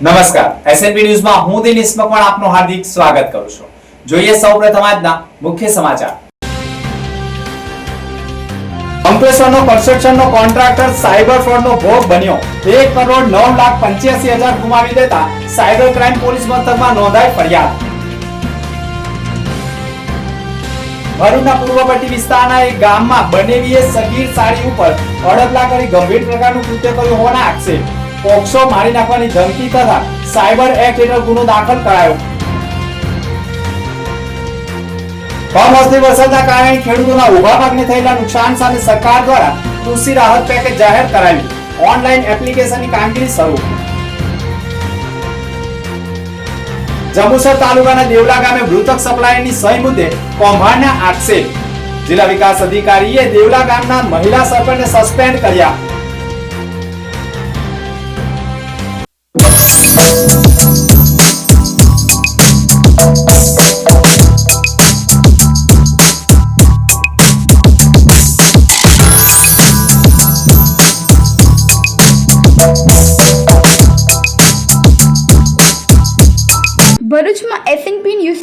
નમસ્કાર. એસએનબી ન્યૂઝમાં હું દિનેશ મકવાણ આપનું હાર્દિક સ્વાગત કરું છું. જોઈએ સૌપ્રથમ આજના મુખ્ય સમાચાર. અંકલેશ્વરનો કન્સ્ટ્રક્શનનો કોન્ટ્રાક્ટર સાયબર ફ્રોડનો ભોગ બન્યો. એક કરોડ નવ લાખ પંચ્યાસી હજાર ગુમાવી દેતા સાયબર ક્રાઇમ પોલીસ મથકમાં નોંધાઈ ફરિયાદ. ભરૂચના પૂર્વવર્તી વિસ્તારના એક ગામમાં બનેવીએ સગીર સાડી ઉપર અડપલા કરી ગંભીર પ્રકારનું કૃત્ય કર્યું હોવાના આક્ષેપ. પોક્સો મારી નાખવાની ધમકી તથા સાયબર એક્ટ હેઠળ ગુનો દાખલ કરાયો. કમોસમી વરસાદના કારણે ખેડૂતોના ઊભા પાકને થયેલા નુકસાન સામે સરકાર દ્વારા કૃષિ રાહત પેકેજ જાહેર કરાવી ઓનલાઈન એપ્લિકેશનની કામગીરી શરૂ. જંબુસર તાલુકાના દેવલા ગામે મૃતક સપ્લાયરની સહી મુદ્દે કૌભાંડના આક્ષેપ. જિલ્લા વિકાસ અધિકારીએ દેવલા ગામના મહિલા સરપંચને સસ્પેન્ડ કર્યા.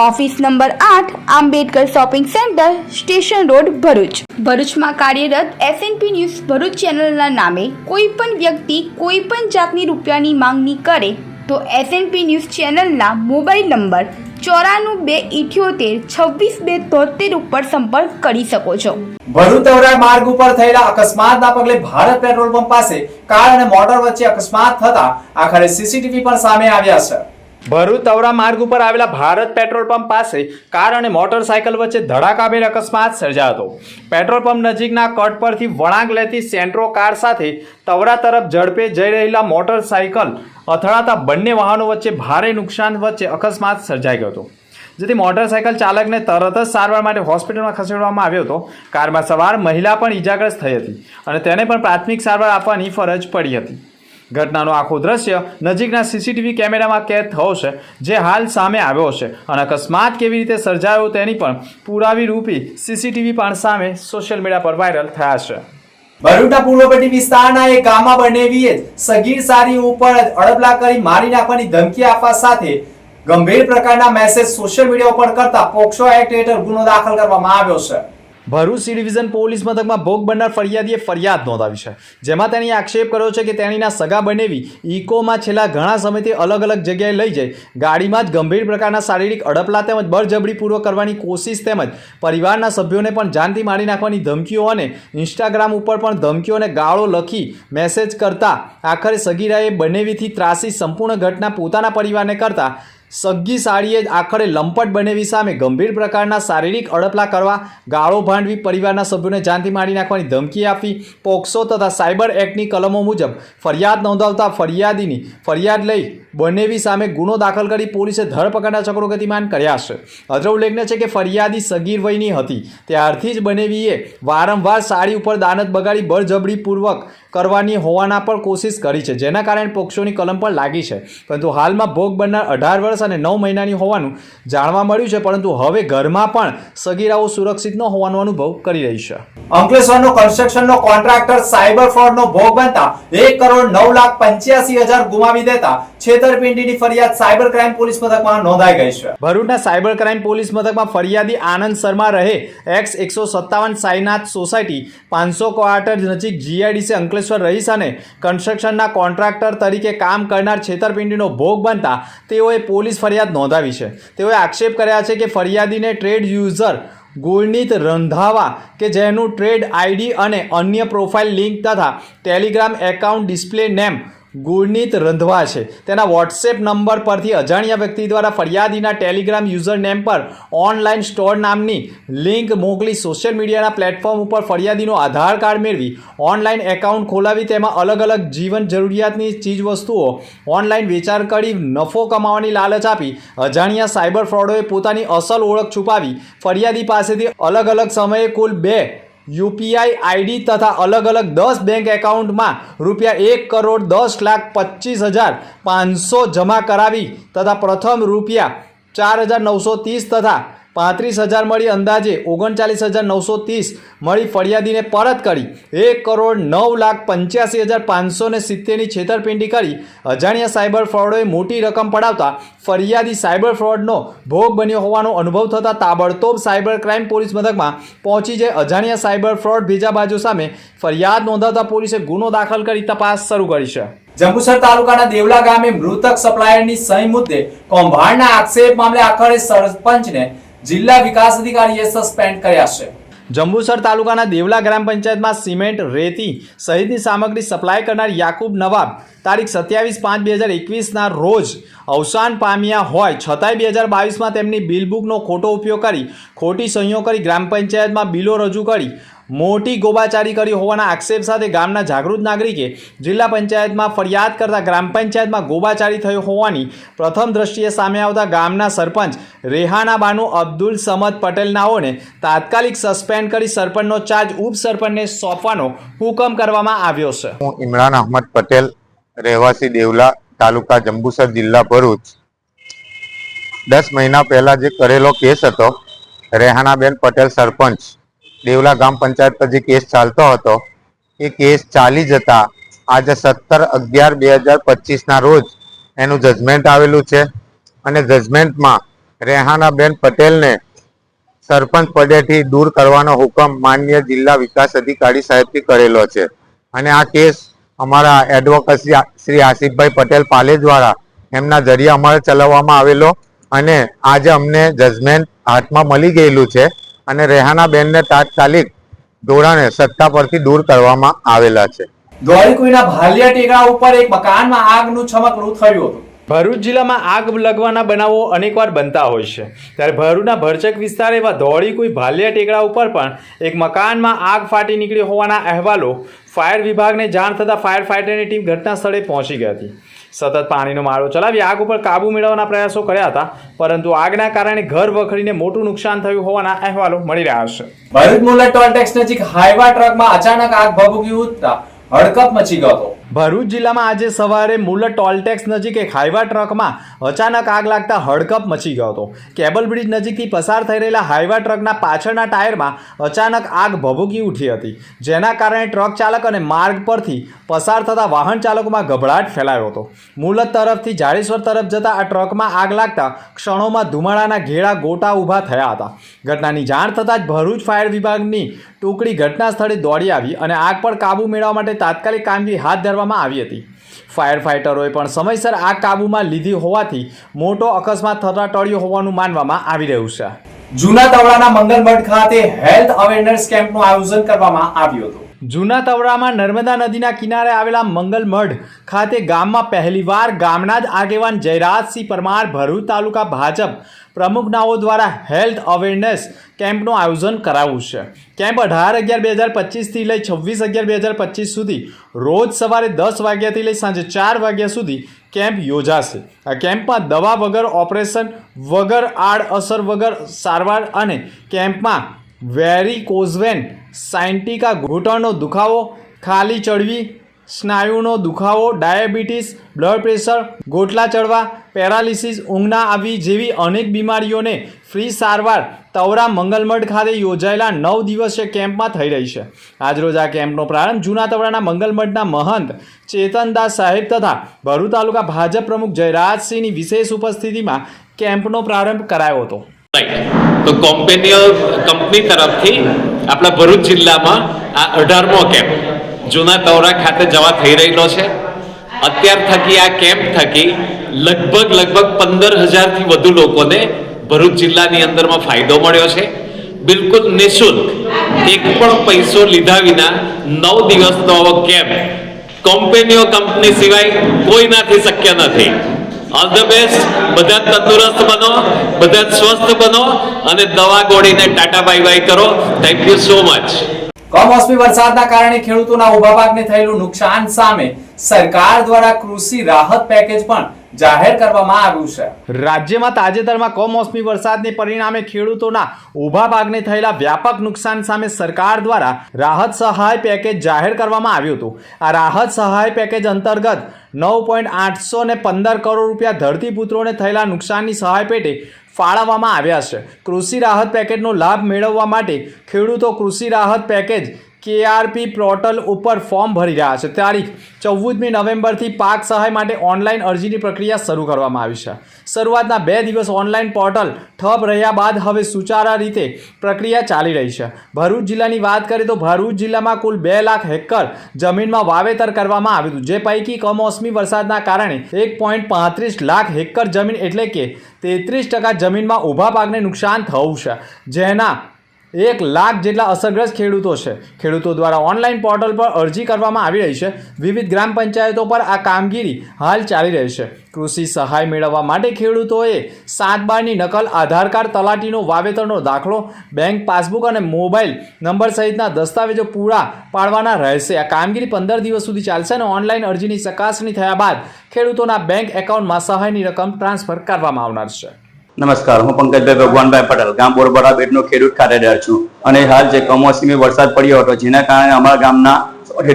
ઓફિસ નંબર આઠ, Ambedkar shopping centre, station road, Bharuch. ભરૂચમાં કાર્યરત એસએનપી ન્યૂઝ ભરૂચ ચેનલના નામે કોઈ પણ વ્યક્તિ કોઈ પણ જાતની રૂપિયાની માંગણી કરે તો એસએનપી ન્યૂઝ ચેનલના મોબાઈલ નંબર ચોરાણું બે ઇઠ્યોતેર છવ્વીસ બે તોતેર ઉપર સંપર્ક કરી શકો છો. ભરૂચ માર્ગ ઉપર થયેલા અકસ્માતના પગલે ભારત પેટ્રોલ પંપ પાસે કાર અને મોટર વચ્ચે અકસ્માત થતા આખરે સીસીટીવી પણ સામે આવ્યા છે. ભરૂચ તવરા માર્ગ ઉપર આવેલા ભારત પેટ્રોલ પંપ પાસે કાર અને મોટરસાયકલ વચ્ચે ધડાકાભેર અકસ્માત સર્જાયો હતો. પેટ્રોલ પંપ નજીકના કટ પરથી વળાંક લેતી સેન્ટ્રો કાર સાથે તવરા તરફ ઝડપે જઈ રહેલા મોટરસાયકલ અથડાતા બંને વાહનો વચ્ચે ભારે નુકસાન વચ્ચે અકસ્માત સર્જાઈ ગયો હતો. જેથી મોટરસાયકલ ચાલકને તરત જ સારવાર માટે હોસ્પિટલમાં ખસેડવામાં આવ્યો હતો. કારમાં સવાર મહિલા પણ ઈજાગ્રસ્ત થઈ હતી અને તેને પણ પ્રાથમિક સારવાર આપવાની ફરજ પડી હતી. ઘટનાનું આખું દ્રશ્ય નજીકના સીસીટીવી કેમેરામાં કેદ થયો છે, જે હાલ સામે આવ્યો છે. અને અકસ્માત કેવી રીતે સર્જાયો તેની પણ પુરાવી રૂપી સીસીટીવી પણ સામે સોશિયલ મીડિયા પર વાયરલ થયા છે. ભરૂચના પૂર્વપટ્ટી વિસ્તારના એક ગામમાં બનેવીએ સગીર સારી ઉપર અડબલા કરી મારી નાખવાની ધમકી આપવા સાથે ગંભીર પ્રકારના મેસેજ સોશિયલ મીડિયા ઉપર કરતા પોક્સો એક્ટ હેઠળ ગુનો દાખલ કરવામાં આવ્યો છે. ભરૂચ સી ડિવિઝન પોલીસ મથકમાં ભોગ બનનાર ફરિયાદીએ ફરિયાદ નોંધાવી છે, જેમાં તેની આક્ષેપ કર્યો છે કે તેણીના સગા બનેવી ઇકોમાં છેલ્લા ઘણા સમયથી અલગ અલગ જગ્યાએ લઈ જઈ, ગાડીમાં જ ગંભીર પ્રકારના શારીરિક અડપલા તેમજ બળજબરીપૂર્વક કરવાની કોશિશ તેમજ પરિવારના સભ્યોને પણ જાનથી મારી નાખવાની ધમકીઓ અને ઇન્સ્ટાગ્રામ ઉપર પણ ધમકીઓ અને ગાળો લખી મેસેજ કરતા આખરે સગીરાએ બનેવીથી ત્રાસી સંપૂર્ણ ઘટના પોતાના પરિવારને કરતા સગ્ગી સાડીએ આખરે લંપટ બનેવી સામે ગંભીર પ્રકારના શારીરિક અડપલા કરવા ગાળો ભાંડવી પરિવારના સભ્યોને જાનથી મારી નાખવાની ધમકી આપી પોક્સો તથા સાયબર એક્ટની કલમો મુજબ ફરિયાદ નોંધાવતા ફરિયાદીની ફરિયાદ લઈ બનેવી સામે ગુનો દાખલ કરી પોલીસે ધરપકડના ચક્રો ગતિમાન કર્યા છે. અત્ર ઉલ્લેખનીય છે કે ફરિયાદી સગીર વયની હતી. ત્યારથી જ બનેવીએ વારંવાર સાડી ઉપર દાનત બગાડી બળજબરીપૂર્વક કરવાની હોવાના પણ કોશિશ કરી છે. જેના કારણે પોક્સોની કલમ પણ લાગી છે. પરંતુ હાલમાં ભોગ બનનાર અઢાર વર્ષ અને નવ મહિનાની હોવાનું જાણવા મળ્યું છે. પરંતુ હવે ઘરમાં પણ સગીરાઓ સુરક્ષિત ન હોવાનો અનુભવ કરી રહી છે. અંકલેશ્વરનો કન્સ્ટ્રક્શનનો કોન્ટ્રાક્ટર સાયબર ફ્રોડનો ભોગ બનતા એક કરોડ નવ લાખ પંચ્યાસી હજાર ગુમાવી દેતા છેતરપિંડીની ફરિયાદ સાયબર ક્રાઇમ પોલીસ મથકમાં નોંધાઈ ગઈ છે. ભરૂચના સાયબર ક્રાઇમ પોલીસ મથકમાં ફરિયાદી આનંદ શર્મા રહે. એક્સ એકસો સત્તાવન સાઈનાથ સોસાયટી પાંચસો ક્વાર્ટર નજીક જીઆઈડીસી અંકલેશ્વર રહીશ અને કન્સ્ટ્રક્શનના કોન્ટ્રાક્ટર તરીકે કામ કરનાર છેતરપિંડીનો ભોગ બનતા તેઓએ પોલીસ ફરિયાદ નોંધાવી છે. તેઓએ આક્ષેપ કર્યા છે કે ફરિયાદીને ટ્રેડ યુઝર ગુણનીત રંધાવા કે જેનું ટ્રેડ આઈડી અને અન્ય પ્રોફાઇલ લિંક તથા Telegram account display name Gurneet Randhawa છે. તેના વોટ્સએપ નંબર પરથી અજાણ્યા વ્યક્તિ દ્વારા ફરિયાદીના ટેલિગ્રામ યુઝર નેમ પર ઓનલાઈન સ્ટોર નામની લિંક મોકલી સોશિયલ મીડિયાના પ્લેટફોર્મ ઉપર ફરિયાદીનો આધાર કાર્ડ મેળવી ઓનલાઈન એકાઉન્ટ ખોલાવી તેમાં અલગ અલગ જીવન જરૂરિયાતની ચીજવસ્તુઓ ઓનલાઈન વેચાણ કરી નફો કમાવાની લાલચ આપી અજાણ્યા સાયબર ફ્રોડોએ પોતાની અસલ ઓળખ છુપાવી ફરિયાદી પાસેથી અલગ અલગ સમયે કુલ બે યુપીઆઈ આઈડી તથા અલગ અલગ દસ બેંક એકાઉન્ટમાં રૂપિયા એક કરોડ દસ લાખ પચીસ હજાર પાંચસો જમા કરાવી તથા પ્રથમ રૂપિયા ચાર હજાર નવસો ત્રીસ તથા પાંત્રીસ હજાર મળી અંદાજે, ઓગણચાલીસ હજાર નવસો ત્રીસ મળી ફરિયાદીને પરત કરી. એક કરોડ નવ લાખ પંચ્યાસી હજાર પાંચસો ને સિત્તેરની છેતરપિંડી કરી. અજાણ્યા સાયબર ફ્રોડોએ મોટી રકમ પડાવતા ફરિયાદી સાયબર ફ્રોડનો ભોગ બન્યો હોવાનો અનુભવ થતાં તાબડતોબ સાયબર ક્રાઇમ પોલીસ મથકમાં પહોંચી જઈ અજાણ્યા સાયબર ફ્રોડ ભેજાબાજુ સામે ફરિયાદ નોંધાવતા પોલીસે ગુનો દાખલ કરી તપાસ શરૂ કરી છે. જંબુસર તાલુકાના દેવલા ગામે મૃતક સપ્લાયરની સહી મુદ્દે કૌભાંડના આક્ષેપ મામલે આખરે સરપંચને જિલ્લા વિકાસ અધિકારીએ સસ્પેન્ડ કર્યા છે. જંબુસર તાલુકાના દેવલા ગ્રામ પંચાયતમાં સિમેન્ટ, રેતી સહિતની સામગ્રી સપ્લાય કરનાર યાકુબ નવાબ તારીખ સત્યાવીસ પાંચ બે હજાર એકવીસના રોજ અવસાન પામ્યા હોય, છતાંય બે હજાર બાવીસમાં તેમની બિલબુકનો ખોટો ઉપયોગ કરી, ખોટી સહીઓ કરી ગ્રામ પંચાયતમાં બિલો રજૂ કરી મોટી ગોબાચારી કરી હોવાના આક્ષેપ સાથે ગામના જાગૃત નાગરિકે જિલ્લા પંચાયતમાં ફરિયાદ કરતા ગ્રામ પંચાયતમાં ગોબાચારી થઈ હોવાની પ્રથમ દ્રષ્ટિએ સામે આવતા ગામના સરપંચ રેહાના બાનુ અબ્દુલ સમદ પટેલ નાઓને તાત્કાલિક સસ્પેન્ડ કરી સરપંચનો ચાર્જ ઉપસરપંચને સોંપવાનો હુકમ કરવામાં આવ્યો છે. હું ઇમરાન અહમદ પટેલ, રહેવાસી દેવલા તાલુકા જંબુસર જિલ્લા ભરૂચ. દસ મહિના પહેલા જે કરેલો કેસ હતો, રેહાનાબેન પટેલ સરપંચ. દેવલા ગામ પંચાયત પર જે કેસ ચાલતો હતો, એ કેસ ચાલી જતા આજે સત્તર અગિયાર બે હજાર પચીસના રોજ એનું જજમેન્ટ આવેલું છે અને જજમેન્ટમાં રેહાનાબેન પટેલને સરપંચ પદેથી દૂર કરવાનો હુકમ માન્ય જિલ્લા વિકાસ અધિકારી સાહેબથી કરેલો છે. અને આ કેસ અમારા એડવોકેટ શ્રી આસિફભાઈ પટેલ પાલે દ્વારા એમના જરિયા અમારે ચલાવવામાં આવેલો અને આજે અમને જજમેન્ટ હાથમાં મળી ગયેલું છે. અને રેહાના બેનને તાત્કાલિક ધોરણે સત્તા પરથી દૂર કરવામાં આવેલા છે. ધોળીકુઈના ભાલિયા ટેકરા ઉપર એક મકાનમાં આગનું છમકલું થયું હતું. ભરૂચ જિલ્લામાં આગ લગવાના બનાવો અનેકવાર બનતા હોય છે. ત્યારે ભરૂચના ભરચક વિસ્તાર એવા ધોળી કોઈ ભાલિયા ટેકડા ઉપર પણ એક મકાનમાં આગ ફાટી નીકળી હોવાના અહેવાલો ફાયર વિભાગને જાણ થતાં ફાયર ફાઇટરની ટીમ ઘટના સ્થળે પહોંચી ગઈ હતી. સતત પાણીનો માળો ચલાવી આગ ઉપર કાબુ મેળવવાના પ્રયાસો કર્યા હતા, પરંતુ આગના કારણે ઘર વખરીને મોટું નુકસાન થયું હોવાના અહેવાલો મળી રહ્યા છે. ભરૂચ મુલ્લા ટોલ ટેક્સ નજીક હાઈવા ટ્રકમાં અચાનક આગ ભભૂકી ઉઠતા હડકપ મચી ગયો હતો. ભરૂચ જિલ્લામાં આજે સવારે મુલત ટોલટેક્સ નજીક એક હાઈવા ટ્રકમાં અચાનક આગ લાગતા હડકપ મચી ગયો હતો. કેબલ બ્રિજ નજીકથી પસાર થઈ રહેલા હાઈવા ટ્રકના પાછળના ટાયરમાં અચાનક આગ ભભૂકી ઉઠી હતી. જેના કારણે ટ્રક ચાલક અને માર્ગ પરથી પસાર થતા વાહન ચાલકોમાં ગભરાટ ફેલાયો હતો. મુલત તરફથી જાડેશ્વર તરફ જતા આ ટ્રકમાં આગ લાગતા ક્ષણોમાં ધુમાડાના ઘેરા ગોટા ઊભા થયા હતા. ઘટનાની જાણ થતાં જ ભરૂચ ફાયર વિભાગની ટુકડી ઘટના સ્થળે દોડી આવી અને આગ પર કાબૂ મેળવવા માટે તાત્કાલિક કામગીરી હાથ ધરવામાં આવી હતી. ફાયર ફાઇટરોએ પણ સમયસર આગ કાબૂમાં લીધી હોવાથી મોટો અકસ્માત થતા ટળ્યો હોવાનું માનવામાં આવી રહ્યું છે. જૂના તવડાના મંગલમઠ ખાતે હેલ્થ અવેરનેસ કેમ્પનું આયોજન કરવામાં આવ્યું હતું. જૂના તવડામાં નર્મદા નદીના કિનારે આવેલા મંગલમઢ ખાતે ગામમાં પહેલીવાર ગામના જ આગેવાન જયરાજસિંહ પરમાર ભરૂચ તાલુકા ભાજપ પ્રમુખનાઓ દ્વારા હેલ્થ અવેરનેસ કેમ્પનું આયોજન કરાવ્યું છે. કેમ્પ અઢાર અગિયાર બે હજાર પચીસથી લઈ છવ્વીસ અગિયાર બે હજાર પચીસ સુધી રોજ સવારે દસ વાગ્યાથી લઈ સાંજે ચાર વાગ્યા સુધી કેમ્પ યોજાશે. આ કેમ્પમાં દવા વગર ઓપરેશન વગર આડઅસર વગર સારવાર અને કેમ્પમાં વેરીકોઝવેન સાયન્ટિકા ઘૂંટણનો દુખાવો, ખાલી ચડવી, સ્નાયુનો દુખાવો, ડાયાબિટીસ, બ્લડ પ્રેશર, ગોટલા ચડવા, પેરાલિસિસ, ઊંઘના આવી જેવી અનેક બીમારીઓને ફ્રી સારવાર તવરા મંગલમઠ ખાતે યોજાયેલા નવ દિવસીય કેમ્પમાં થઈ રહી છે. આજરોજ આ કેમ્પનો પ્રારંભ જૂના તવરાના મંગલમઠના મહંત ચેતનદાસ સાહેબ તથા ભરૂચ તાલુકા ભાજપ પ્રમુખ જયરાજસિંહની વિશેષ ઉપસ્થિતિમાં કેમ્પનો પ્રારંભ કરાયો હતો. રાઈટ તો કોમ્પેનિયર કંપની તરફથી આપણા ભરૂચ જિલ્લામાં આ અઢારમો કેમ્પ જૂના તવરા ખાતે જવા થઈ રહેલો છે. અત્યાર થકી આ કેમ્પ થકી લગભગ લગભગ પંદર હજારથી વધુ લોકોને ભરૂચ જિલ્લાની અંદરમાં ફાયદો મળ્યો છે. બિલકુલ નિઃશુલ્ક એક પણ પૈસો લીધા વિના નવ દિવસનો આવો કેમ્પ કોમ્પેનીઓ કંપની સિવાય કોઈનાથી શક્ય નથી. ઓલ ધ બેસ્ટ બધા તંદુરસ્ત બનો, બધા સ્વસ્થ બનો અને દવા ગોળીને ટાટા બાય બાય કરો. થેન્ક યુ સો મચ કમોસમી વરસાદના કારણે ખેડૂતોના ઊભા પાકને થયેલું નુકસાન સામે સરકાર દ્વારા કૃષિ રાહત પેકેજ પણ જાહેર કરવામાં આવ્યું છે. રાજ્યમાં તાજેતરમાં કમોસમી વરસાદને પરિણામે ખેડૂતોના ઊભા પાકને થયેલા વ્યાપક નુકસાન સામે સરકાર દ્વારા રાહત સહાય પેકેજ જાહેર કરવામાં આવ્યું હતું. આ રાહત સહાય પેકેજ અંતર્ગત નવ પોઈન્ટ આઠસો ને પંદર કરોડ રૂપિયા ધરતીપુત્રોને થયેલા નુકસાનની સહાય પેટે ફાળવવામાં આવ્યા છે. કૃષિ રાહત પેકેજનો લાભ મેળવવા માટે ખેડૂતો કૃષિ રાહત પેકેજ કેઆરપી પોર્ટલ ઉપર ફોર્મ ભરી રહ્યા છે. તારીખ ચૌદમી નવેમ્બરથી પાક સહાય માટે ઓનલાઈન અરજીની પ્રક્રિયા શરૂ કરવામાં આવી છે. શરૂઆતના બે દિવસ ઓનલાઈન પોર્ટલ ઠપ રહ્યા બાદ હવે સુચારા રીતે પ્રક્રિયા ચાલી રહી છે. ભરૂચ જિલ્લાની વાત કરીએ તો ભરૂચ જિલ્લામાં કુલ બે લાખ હેક્ટર જમીનમાં વાવેતર કરવામાં આવ્યું હતું. જે પૈકી કમોસમી વરસાદના કારણે એક પોઈન્ટ પાંત્રીસ લાખ હેક્ટર જમીન એટલે કે તેત્રીસ ટકા જમીનમાં ઊભા પાકને નુકસાન થયું છે. જેના એક લાખ જેટલા અસરગ્રસ્ત ખેડૂતો છે. ખેડૂતો દ્વારા ઓનલાઈન પોર્ટલ પર અરજી કરવામાં આવી રહી છે. વિવિધ ગ્રામ પંચાયતો પર આ કામગીરી હાલ ચાલી રહી છે. કૃષિ સહાય મેળવવા માટે ખેડૂતોએ સાત બારની નકલ, આધાર કાર્ડ, તલાટીનો વાવેતરનો દાખલો, બેંક પાસબુક અને મોબાઈલ નંબર સહિતના દસ્તાવેજો પૂરા પાડવાના રહેશે. આ કામગીરી પંદર દિવસ સુધી ચાલશે અને ઓનલાઈન અરજીની ચકાસણી થયા બાદ ખેડૂતોના બેંક એકાઉન્ટમાં સહાયની રકમ ટ્રાન્સફર કરવામાં આવનાર છે. નમસ્કાર, હું પંકજભાઈ ભગવાનભાઈ પટેલ, ગામ બોરબડા બેટનો ખેડૂત ખાતેદાર છું. અને હાલ જે કમોસમી વરસાદ પડ્યો હતો, જેના કારણે અમારા ગામના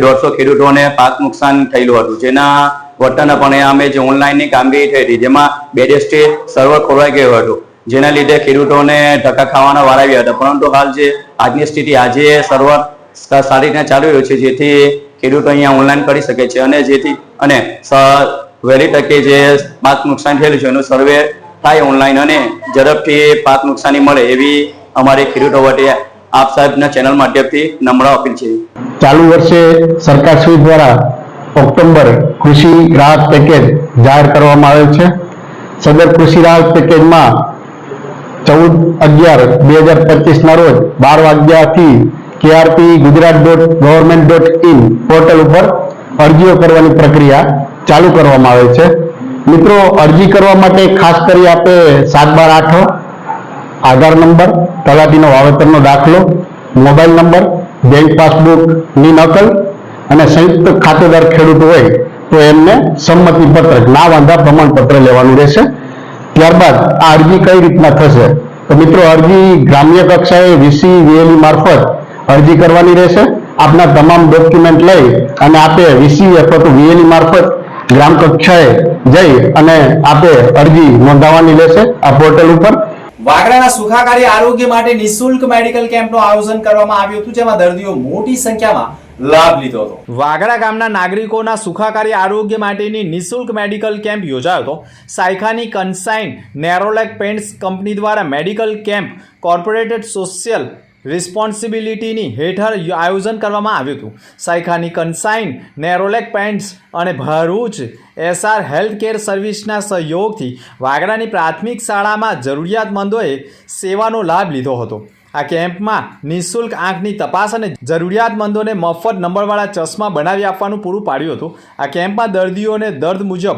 દોઢસો ખેડૂતોને પાક નુકસાન થયેલું હતું. જેના વળતરના અમે જે ઓનલાઈનની કામગીરી થઈ હતી, જેમાં બે દેશથી સર્વર ખોરવાઈ ગયો હતો. જેના લીધે ખેડૂતોને ધક્કા ખાવાના વારાવ્યા હતા. પરંતુ હાલ જે આજની સ્થિતિ, આજે સર્વર સારી રીતે ચાલી રહ્યું છે, જેથી ખેડૂતો અહીંયા ઓનલાઈન કરી શકે છે. અને જેથી, અને વહેલી તકે જે પાક નુકસાન થયેલું છે, એનું સર્વે થાય ઓનલાઈન અને ઝડપથી પાક નુકસાની મળે એવી અમારી ખેડૂતો વટે આપ સાહેબના ચેનલ માધ્યમથી નમ્ર અપીલ છે. ચાલુ વર્ષે સરકાર શ્રી દ્વારા ઓક્ટોબર કૃષિ રાહત પેકેજ જાહેર કરવામાં આવેલ છે. સદર કૃષિ રાહત પેકેજમાં ચૌદ અગિયાર બે હજાર પચીસના રોજ બાર વાગ્યાથી KRP Gujarat dot government dot in portal ઉપર અરજીઓ કરવાની પ્રક્રિયા ચાલુ કરવામાં આવે છે. મિત્રો, અરજી કરવા માટે ખાસ કરી આપે સાત બાર આઠ, આધાર નંબર, તલાટીનો વાવેતરનો દાખલો, મોબાઈલ નંબર, બેંક પાસબુકની નકલ અને સંયુક્ત ખાતેદાર ખેડૂત હોય તો એમને સંમતિ પત્રક ના વાંધા પ્રમાણપત્ર લેવાનું રહેશે. ત્યારબાદ આ અરજી કઈ રીતના થશે? તો મિત્રો, અરજી ગ્રામ્ય કક્ષાએ વીસી વીએલઈ મારફત અરજી કરવાની રહેશે. આપના તમામ ડોક્યુમેન્ટ લઈ અને આપે વીસી અથવા તો વીએલઈ મારફત ગ્રામ કક્ષાએ જઈ અને આપે અરજી નોંધાવવાની રહેશે આ પોર્ટલ ઉપર. વાગડાના સુખાકારી આરોગ્ય માટે નિઃશુલ્ક મેડિકલ કેમ્પનું આયોજન કરવામાં આવ્યું હતું જેમાં દર્દીઓ મોટી સંખ્યામાં લાભ લીધો હતો. વાગડા ગામના નાગરિકોના સુખાકારી આરોગ્ય માટેની નિઃશુલ્ક મેડિકલ કેમ્પ યોજાયો હતો. સાયખાની કન્સાઇન નેરોલેક પેન્ટ્સ કંપની દ્વારા મેડિકલ કેમ્પ કોર્પોરેટેડ સોશિયલ રિસ્પોન્સિબિલિટીની હેઠળ આયોજન કરવામાં આવ્યું હતું. સાયખાની કન્સાઇન નેરોલેક પેન્ટ્સ અને ભરૂચ એસઆર હેલ્થ કેર સર્વિસના સહયોગથી વાગડાની પ્રાથમિક શાળામાં જરૂરિયાતમંદોએ સેવાનો લાભ લીધો હતો. આ કેમ્પમાં નિઃશુલ્ક આંખની તપાસ અને જરૂરિયાતમંદોને મફત નંબરવાળા ચશ્મા બનાવી આપવાનું પૂરું પાડ્યું હતું. આ કેમ્પમાં દર્દીઓને દર્દ મુજબ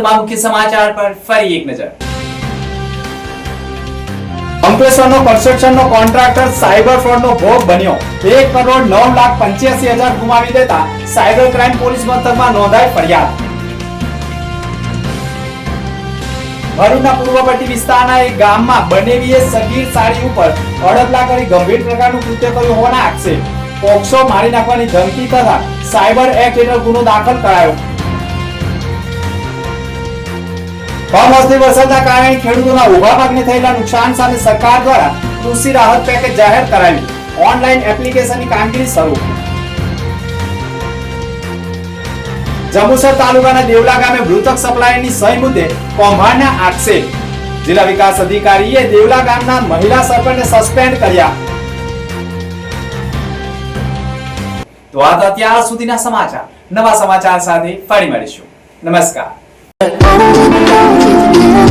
અંતમાં મુખ્ય સમાચાર પર ફરી એક નજર અંકલેશ્વરનો કન્સ્ટ્રક્શનનો કોન્ટ્રાક્ટર સાયબર ફ્રોડનો ભોગ બન્યો. એક કરોડ નવ લાખ પંચ્યાસી હજાર ગુમાવી દેતા સાયબર ક્રાઇમ પોલીસ મથકમાં નોંધાઈ ફરિયાદ. ભરૂચના પૂર્વપટ્ટી વિસ્તારના એક ગામમાં બનેવીએ સગીર સાડી ઉપર અડદલા કરી ગંભીર પ્રકારનું કૃત્ય કર્યું હોવાના આક્ષેપ. પોક્સો મારી નાખવાની ધમકી તથા સાયબર એક્ટ હેઠળ ગુનો દાખલ કરાયો. કમોસમી વરસાદના કારણે ખેડૂતોના ઊભા પાકને થયેલા નુકસાન સામે સરકાર દ્વારા કૃષિ રાહત પેકેજ જાહેર કરાયું. ઓનલાઈન એપ્લિકેશનની કામગીરી શરૂ. જંબુસર તાલુકાના દેવલા ગામે મૃતક સપ્લાયરની સહી મુદ્દે કૌભાંડના આક્ષેપ. જિલ્લા વિકાસ અધિકારીએ દેવલા ગામના મહિલા સરપંચને સસ્પેન્ડ કર્યા. તો આ અત્યાર સુધીના સમાચાર. નવા સમાચાર સાથે ફરી મળીશું. નમસ્કાર. you.